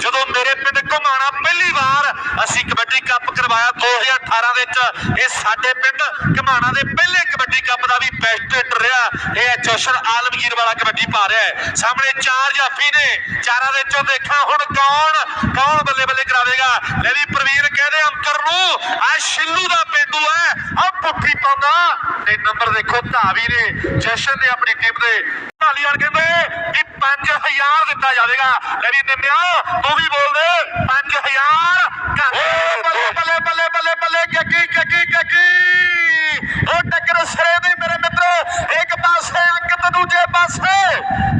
ਜਦੋਂ ਮੇਰੇ ਪਿੰਡ ਘੁਮਾਣਾ ਪਹਿਲੀ ਵਾਰ ਅਸੀਂ ਕਬੱਡੀ ਕੱਪ ਕਰਵਾਇਆ 2018 ਵਿੱਚ, ਇਹ ਸਾਡੇ ਪਿੰਡ ਘਮਾਣਾ ਦੇ ਪਹਿਲੇ ਕਬੱਡੀ ਕੱਪ ਦਾ ਵੀ ਬੈਸਟ ਹਿੱਟ ਰਿਹਾ। ਇਹ ਹੈ ਜਸ਼ਨ ਆਲਮਗੀਰ ਵਾਲਾ ਕਬੱਡੀ ਪਾ ਰਿਹਾ ਹੈ। ਸਾਹਮਣੇ ਚਾਰ ਜਾਫੀ ਨੇ, ਚਾਰਾਂ ਦੇ ਚੋਂ ਦੇਖਾਂ ਹੁਣ ਕੌਣ ਕੌਣ ਬੱਲੇ ਬੱਲੇ ਕਰਾਵੇਗਾ। ਲੈ ਵੀ ਪ੍ਰਵੀਨ ਕਹਦੇ ਅੰਕਰ ਨੂੰ ਆ ਸ਼ਿੱਲੂ ਦਾ ਪਿੰਡੂ ਹੈ ਆ ਪੁੱਠੀ ਪਾਉਂਦਾ। ਤੇ ਨੰਬਰ ਦੇਖੋ ਧਾਵੀ ਨੇ ਜਸ਼ਨ ਨੇ ਆਪਣੀ ਟੀਮ ਦੇ। ਢਾਲੀਵਾਲ ਕਹਿੰਦੇ ਕਿ 5000 ਦਿੱਤਾ ਜਾਵੇਗਾ। ਲੈ ਵੀ ਨਿੰਮਿਆ ਤੂੰ ਵੀ ਬੋਲ ਦੇ। 5000 ਬੱਲੇ ਬੱਲੇ ਬੱਲੇ ਬੱਲੇ ਬੱਲੇ ਕੱਕੀ ਕੱਕੀ ਕੱਕੀ ਉਹ ਟੱਕਰ ਸਿਰੇ ਦੀ ਮੇਰੇ ਮਿੱਤਰੋ ਇੱਕ ਪਾਸੇ ਅੰਕ ਤੇ ਦੂਜੇ ਪਾਸੇ।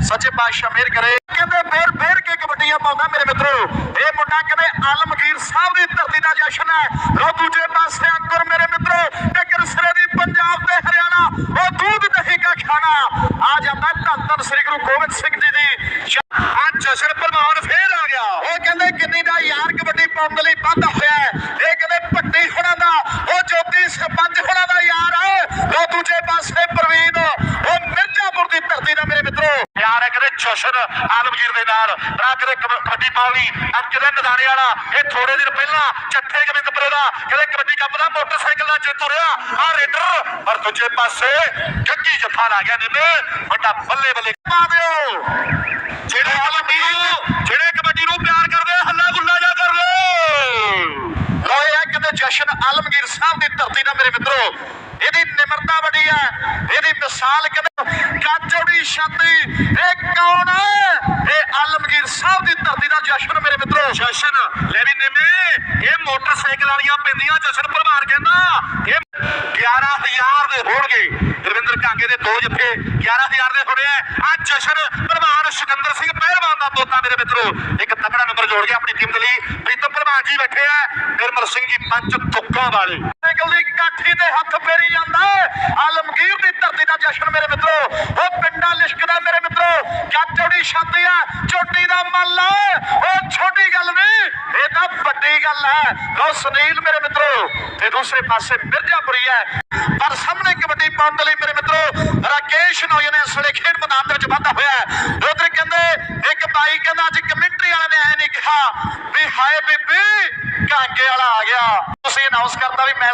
ਸੱਚੇ ਪਾਤਸ਼ਾਹ ਮਿਹਰ ਕਰੇ। ਕਹਿੰਦੇ ਫੇਰ ਫੇਰ ਕੇ ਕਬੱਡੀਆਂ ਪਾਉਂਦਾ ਮੇਰੇ ਮਿੱਤਰੋ। ਇਹ ਮੁੰਡਾ ਕਹਿੰਦੇ ਆਲਮਗੀਰ ਸਾਹਿਬ ਦੀ ਧਰਤੀ ਦਾ ਜਸ਼ਨ ਹੈ। ਲੋ ਦੂਜੇ ਪਾਸੇ ਅੰਕੁਰ ਮੇਰੇ ਮਿੱਤਰੋ ਟੱਕਰ ਸਿਰੇ ਦੀ ਪੰਜਾਬ ਤੇ ਹਰਿਆਣਾ ਉਹ ਦੂਧ ਨਹੀਂ ਕਾ ਖਾਣਾ ਆ ਜਾਂਦਾ ਧੰਨ ਧੰਨ ਸ੍ਰੀ ਗੁਰੂ ਗੋਬਿੰਦ ਸਿੰਘ ਜੀ ਦੀ ਅੱਜ ਜਸ਼ਨ ਪ੍ਰਮਾਨ ਫੇਰ ਆ ਗਿਆ। ਉਹ ਕਹਿੰਦੇ ਕਿੰਨੀ ਦਾ ਯਾਰ ਕਬੱਡੀ ਪਾਉਣ ਦੇ ਲਈ ਵਾਧਾ ਹੋਇਆ ਇਹ ਕਹਿੰਦੇ ਭੱਟੀ ਹੁਣਾਂ ਦਾ ਉਹ ਜੋਤੀ ਸਰਪੰਚ ਹੁਣਾਂ ਦਾ ਯਾਰ ਹੈ। ਲੋ ਦੂਜੇ ਪਾਸੇ ਪ੍ਰਵੀਨ ਉਹ ਮਿਰਜ਼ਾਪੁਰ ਦੀ ਧਰਤੀ ਦਾ ਮੇਰੇ ਮਿੱਤਰੋ। ਯਾਰ ਹੈ ਕਹਿੰਦੇ ਜਸ਼ਨ ਆਲਮਗੀਰ ਦੇ ਨਾਲ। ਕਹਿੰਦੇ ਕਬ- ਕਬੱਡੀ ਪਾਉਣੀ ਅੱਜ ਕਹਿੰਦੇ ਨਦਾਣੇ ਵਾਲਾ। ਇਹ ਥੋੜੇ ਦਿਨ ਪਹਿਲਾਂ ਚੱਠੇ ਗੋਬਿੰਦਪੁਰੇ ਦਾ ਕਹਿੰਦੇ ਕਬੱਡੀ ਕੱਪ ਦਾ ਮੋਟਰਸਾਈਕਲ ਨਾਲ ਜੇਤੂ ਰਿਹਾ ਆ ਰੇਡਰ। ਪਰ ਦੂਜੇ ਪਾਸੇ ਜੱਗੀ ਜੱਫਾ ਲਾ ਗਿਆ ਨਿੰਮੇ ਵੱਡਾ ਬੱਲੇ ਬੱਲੇ ਪਾ ਦਿਓ। ਜਿਹੜੇ ਕਬੱਡੀ ਨੂੰ ਜਿਹੜੇ ਕਬੱਡੀ ਨੂੰ ਪਿਆਰ ਕਰਦੇ ਆ, ਹੱਲਾ ਗੁੱਲਾ ਜਾ ਕਰ ਲੋ ਲੋਏ ਆ ਕਹਿੰਦੇ ਜਸ਼ਨ ਆਲਮਗੀਰ ਸਾਹਿਬ ਦੀ ਧਰਤੀ ਦਾ ਮੇਰੇ ਮਿੱਤਰੋ, ਇਹਦੀ ਨਿਮਰਤਾ ਵੱਡੀ ਹੈ, ਇਹਦੀ ਮਿਸਾਲ ਕਹਿੰਦੇ ਕਾਜੋੜੀ ਛਾਤੀ, ਇਹ ਕੌਣ ਇਹ ਆਲਮਗੀਰ ਸਾਹਿਬ ਦੀ ਧਰਤੀ ਦਾ ਜਸ਼ਨ ਮੇਰੇ ਮਿੱਤਰੋ। ਜਸ਼ਨ? ਲੈ ਵੀ ਨਿਮੇ, ਇਹ ਮੋਟਰਸਾਈਕਲ ਵਾਲੀਆਂ ਪੈਂਦੀਆਂ ਜਸ਼ਨ ਪ੍ਰਭਾਨ ਕਹਿੰਦਾ। ਇਹ 11000 ਦੇ ਹੋਣਗੇ। ਰਵਿੰਦਰ ਕਾਂਗੇ ਦੇ ਦੋ ਜੱਫੇ 11000 ਦੇ ਹੋਣੇ ਆ। ਆ ਜਸ਼ਨ ਪ੍ਰਭਾਨ ਸਿਕੰਦਰ ਸਿੰਘ ਪਹਿਲਵਾਨ ਦਾ ਪੋਤਾ ਮੇਰੇ ਮਿੱਤਰੋ। ਇੱਕ ਤਕੜਾ ਨੰਬਰ ਜੋੜ ਗਿਆ ਆਪਣੀ ਟੀਮ ਦੇ ਲਈ। ਜੀ ਬੈਠੇ ਆ, ਨਿਰਮਲ ਸਿੰਘ ਜੀ ਪੰਜ ਤੁੱਕਾਂ ਵਾਲੇ। ਸਾਈਕਲ ਦੀ ਕਾਠੀ ਤੇ ਹੱਥ ਫੇਰੀ ਜਾਂਦਾ ਆਲਮਗੀਰ ਦੀ ਧਰਤੀ ਦਾ ਜਸ਼ਨ ਮੇਰੇ ਮਿੱਤਰੋ। ਉਹ ਪਿੰਡਾ ਲਿਸ਼ਕਦਾ ਮੇਰੇ ਮਿੱਤਰੋ। ਜੱਟ ਚੋੜੀ ਛਾਤੀ ਆ, ਚੋਟੀ ਦਾ ਮੱਲ ਆ। ਉਹ ਛੋਟੀ ਗੱਲ ਨਹੀਂ, ਇਹ ਤਾਂ ਵੱਡੀ ਗੱਲ ਹੈ ਲੋ ਸੁਨੀਲ ਮੇਰੇ ਮਿੱਤਰੋ, ਤੇ ਦੂਸਰੇ ਪਾਸੇ ਮਿਰਜ਼ਾਪੁਰੀ ਹੈ ਪਰ ਸਾਹਮਣੇ ਕਬੱਡੀ ਪਾਉਣ ਦੇ ਲਈ ਮੇਰੇ ਮਿੱਤਰੋ, ਰਾਕੇਸ਼ ਨੌਜਵਾਨ ਇਸ ਵੇਲੇ ਖੇਡ ਮੈਦਾਨ ਦੇ ਵਿੱਚ ਵਾਧਾ ਹੋਇਆ। ਹੈ ਉਧਰ ਕਹਿੰਦੇ, ਇੱਕ ਬਾਈ ਕਹਿੰਦਾ, ਅੱਜ ਕਮੈਂਟਰੀ ਵਾਲਿਆਂ ਨੇ ਐ ਨਹੀਂ ਕਿਹਾ। ਵੀ ਹਾਏ ਬੀਬੀ ਕਾਂਗੇ ਵਾਲਾ ਆ ਗਿਆ। ਤੁਸੀਂ ਅਨਾਉਂਸ ਕਰਤਾ ਵੀ ਮੈਂ